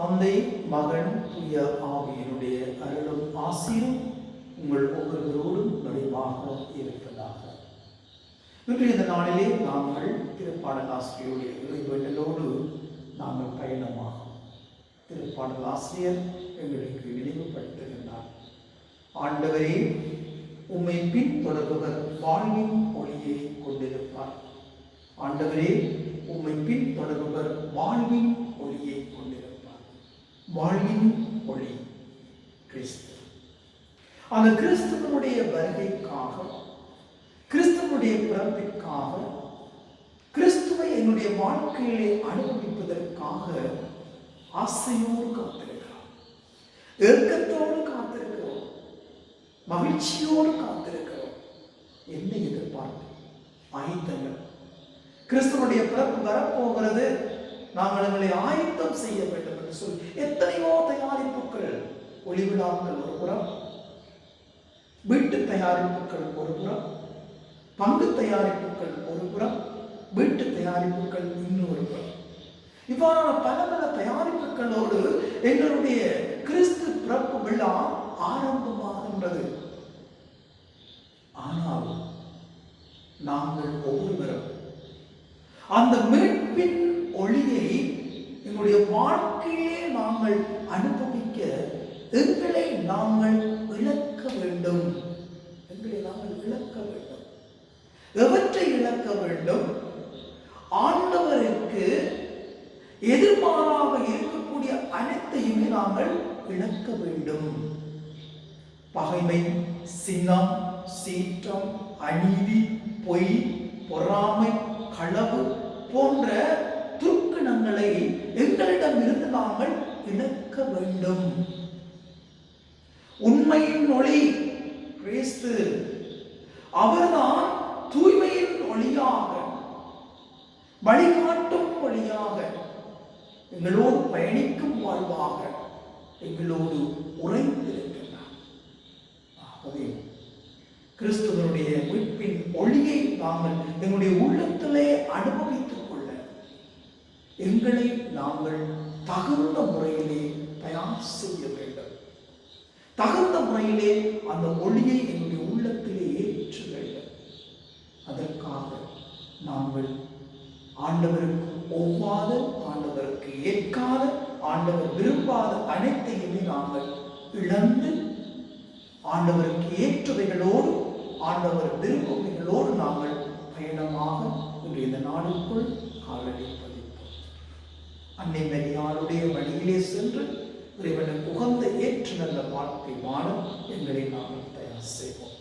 தந்தை மகன் தூய ஆவியனுடைய அருளும் ஆசியும் உங்கள் ஒவ்வொருவரோடும் நிறைவாக இருப்பதாக. இன்று இந்த நாளிலே நாங்கள் திருப்பாடல் ஆசிரியருடைய இறைவேண்டலோடு நாங்கள் பயணமாகும் திருப்பாடல் ஆசிரியர் எங்களுக்கு நினைவுபடுத்துகின்றார். ஆண்டவரே உம்மை பின்தொடர்பவர் வாழ்வின் ஒளியை கொண்டிருப்பார். ஆண்டவரே உம்மை பின்தொடர்பவர் வாழ்வின் ஒளியை கொண்டிருப்பார். வாழ்வின் ஒளி கிறிஸ்து. அந்த கிறிஸ்துவனுடைய வருகைக்காக கிறிஸ்துவனுடைய பிறப்பிற்காக கிறிஸ்துவை என்னுடைய வாழ்க்கையிலே அனுபவிப்பதற்காக ஆசையோடு காத்திருக்கிறோம் ஏக்கத்தோடு காத்திருக்கிறோம். மகிழ்ச்சியோடு காத்திருக்கிறோம். என்ன எதிர்பார்ப்பு? ஆயுத்தங்கள் கிறிஸ்துவனுடைய பிறப்பு வரப்போகிறது. நாங்கள் எங்களை ஆயத்தம் செய்ய வேண்டும். என்று சொல்லி எத்தனையோ தயாரிப்புகள் ஒளிவிழாக்கள் ஒரு புறம் வீட்டு தயாரிப்புகள் ஒரு புறம் பங்கு தயாரிப்புகள் ஒரு புறம் வீட்டு தயாரிப்புகள் இன்னொரு புறம். இவ்வாறான பல பல தயாரிப்புகளோடு எங்களுடைய கிறிஸ்து பிறப்பு விழா ஆரம்பமாகின்றது. ஆனால் நாங்கள் ஒவ்வொருவரும் அந்த மீட்பின் ஒளியை எங்களுடைய வாழ்க்கையிலே நாங்கள் அனுபவிக்க எங்களை நாங்கள் இழக்க வேண்டும். எங்களை நாங்கள் இழக்க வேண்டும். எவற்றை இழக்க வேண்டும்? ஆண்டவருக்கு எதிர்மாறாக இருக்கக்கூடிய அனைத்தையுமே நாங்கள் இழக்க வேண்டும். பகைமை சின்னம் சீற்றம் அநீதி பொய் பொறாமை களவு போன்ற பந்தங்களை எங்களிடம் இருந்து நாங்கள் இழக்க வேண்டும். உண்மையின் ஒளி கிறிஸ்து. அவர்தான் தூய்மையின் ஒளியாக வழிகாட்டும் ஒளியாக எங்களோடு பயணிக்கும் வாழ்வாக எங்களோடு உறைந்திருக்கின்றார் ஆகவே கிறிஸ்துவனுடைய மீட்பின் ஒளியை நாங்கள் எங்களுடைய உள்ளத்திலே அனுபவித்து எங்களை நாங்கள் தகுந்த முறையிலே தயார் செய்ய வேண்டும். தகுந்த முறையிலே அந்த ஒளியை எங்களுடைய உள்ளத்திலே ஏற்ற வேண்டும். அதற்காக நாங்கள் ஆண்டவருக்கு ஒவ்வாத ஆண்டவருக்கு ஏற்காத ஆண்டவர் விரும்பாத அனைத்தையுமே நாங்கள் இழந்து ஆண்டவருக்கு ஏற்றவைகளோடு ஆண்டவர் விரும்புவைகளோடு நாங்கள் பயணமாக இன்றைய இந்த நாளுக்குள் காலடி அன்னை மரியாளுடைய வழியிலே சென்று இறைவனுக்கு உகந்த ஏற்று நல்ல வாழ்க்கை வாழும் எங்களை நாங்கள் தயார் செய்வோம்.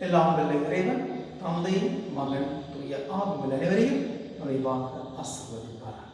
எல்லாம் வல்ல இறைவன் தந்தையும் மகன் துரிய ஆகும் அனைவரையும் நிறைவாக ஆசிர்வதிப்பார்கள்